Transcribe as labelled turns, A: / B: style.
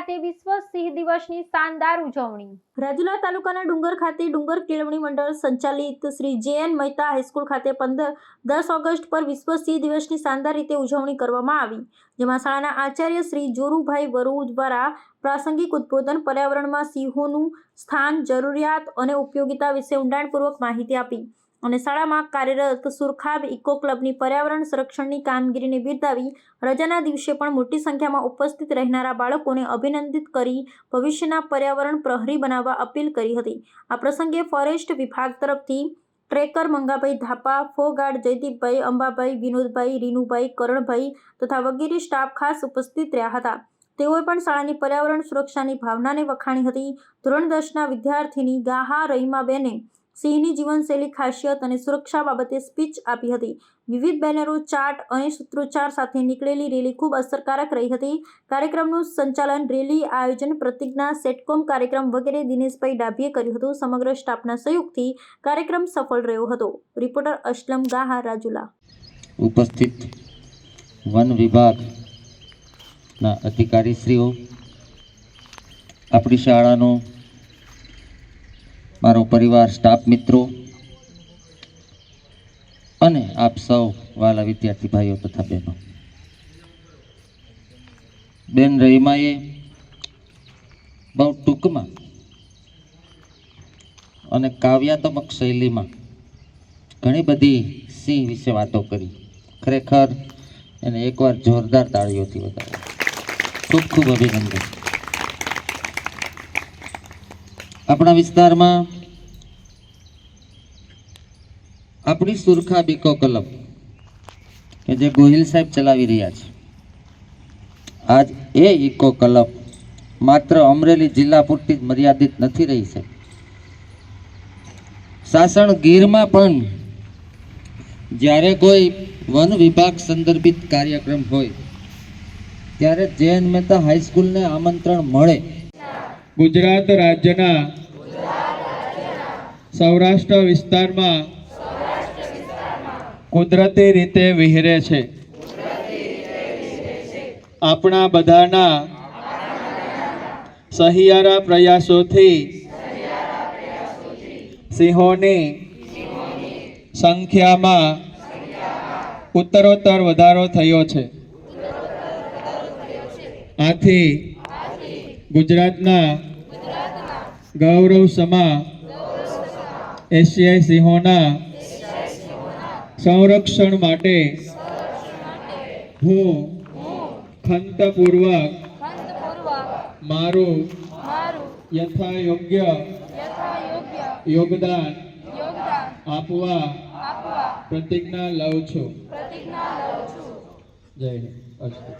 A: ખાતે વિશ્વ સિંહ દિવસની શાનદાર ઉજવણી. રાજુલા તાલુકાના ડુંગર ખાતે ડુંગર કેળવણી મંડળ સંચાલિત શ્રી જે એન મહેતા હાઈસ્કૂલ ખાતે પંદર, દસ ઓગસ્ટ પર વિશ્વ સિંહ દિવસની શાનદાર રીતે ઉજવણી કરવામાં આવી, જેમાં શાળાના આચાર્ય શ્રી જોરુભાઈ વરુ દ્વારા પ્રાસંગિક ઉદ્બોધન પર્યાવરણમાં સિંહોનું સ્થાન, જરૂરિયાત અને ઉપયોગિતા વિશે ઊંડાણપૂર્વક માહિતી આપી. અને શાળામાં કાર્યરત સુરખાબ ઇકો ક્લબની પર્યાવરણ સંરક્ષણની કામગીરીને બિરદાવી રજાના દિવસે પણ મોટી સંખ્યામાં ઉપસ્થિત રહેનારા બાળકોને અભિનંદિત કરી ભવિષ્યના પર્યાવરણ પ્રહરી બનાવવા અપીલ કરી હતી. આ પ્રસંગે ફોરેસ્ટ વિભાગ તરફથી ટ્રેકર મંગાભાઈ ધાપા, ફોગાર્ડ જયદીપભાઈ, અંબાભાઈ, વિનોદભાઈ, રીનુભાઈ, કરણભાઈ તથા વગેરે સ્ટાફ ખાસ ઉપસ્થિત રહ્યા હતા. તેઓએ પણ શાળાની પર્યાવરણ સુરક્ષાની ભાવનાને વખાણી હતી. ધોરણ દસના વિદ્યાર્થીની ગાહા રહીમાબેને સિંહની જીવનશૈલી, ખાસિયત અને સુરક્ષા બાબતે સ્પીચ આપી હતી. વિવિધ બેનરો ચાર્ટ અને સૂત્રોચ્ચાર સાથે નીકળેલી રેલી ખૂબ અસરકારક રહી હતી. કાર્યક્રમનું સંચાલન, રેલી આયોજન, પ્રતિજ્ઞા, સેટકોમ કાર્યક્રમ વગેરે દિનેશભાઈ ડાભીએ કર્યું હતું. સમગ્ર સ્ટાફના સહયોગથી કાર્યક્રમ સફળ રહ્યો હતો. રિપોર્ટર અસલમ ગાહા, રાજુલા.
B: ઉપસ્થિત વન વિભાગના અધિકારીશ્રીઓ, આપણી શાળાનો મારો પરિવાર, સ્ટાફ, મિત્રો અને આપ સૌ વાલા વિદ્યાર્થી ભાઈઓ તથા બહેનો. બેન રહીમાએ બહુ ટૂંકમાં અને કાવ્યાત્મક શૈલીમાં ઘણી બધી સિંહ વિશે વાતો કરી. ખરેખર એને એકવાર જોરદાર તાળીઓથી વધારે ખૂબ ખૂબ અભિનંદન. આપણા વિસ્તારમાં આપણી સુરખા બીકો કલબ કે જે ગોહિલ સાહેબ ચલાવી રહ્યા છે. આજ એ ઇકો ક્લબ માત્ર અમરેલી જિલ્લા પૂરતી જ મર્યાદિત નથી રહી છે. સાસણ ગીરમાં પણ જ્યારે કોઈ વન વિભાગ સંદર્ભિત કાર્યક્રમ હોય, ત્યારે જૈન મહેતા હાઈસ્કૂલને આમંત્રણ મળે
C: ગુજરાત રાજ્યના સૌરાષ્ટ્ર વિસ્તારમાં કુદરતી રીતે વિહરે છે. આપણા બધાના સહિયારા પ્રયાસોથી સિંહોની સંખ્યામાં ઉત્તરોત્તર વધારો થયો છે. આથી ગુજરાતના ગૌરવ સમા એશિયાઈ સિંહોના સંરક્ષણ માટે હું ખંતપૂર્વક મારું યથાયોગ્ય યોગદાન આપવા પ્રતિજ્ઞા લઉં છું. જય અસ્તુ.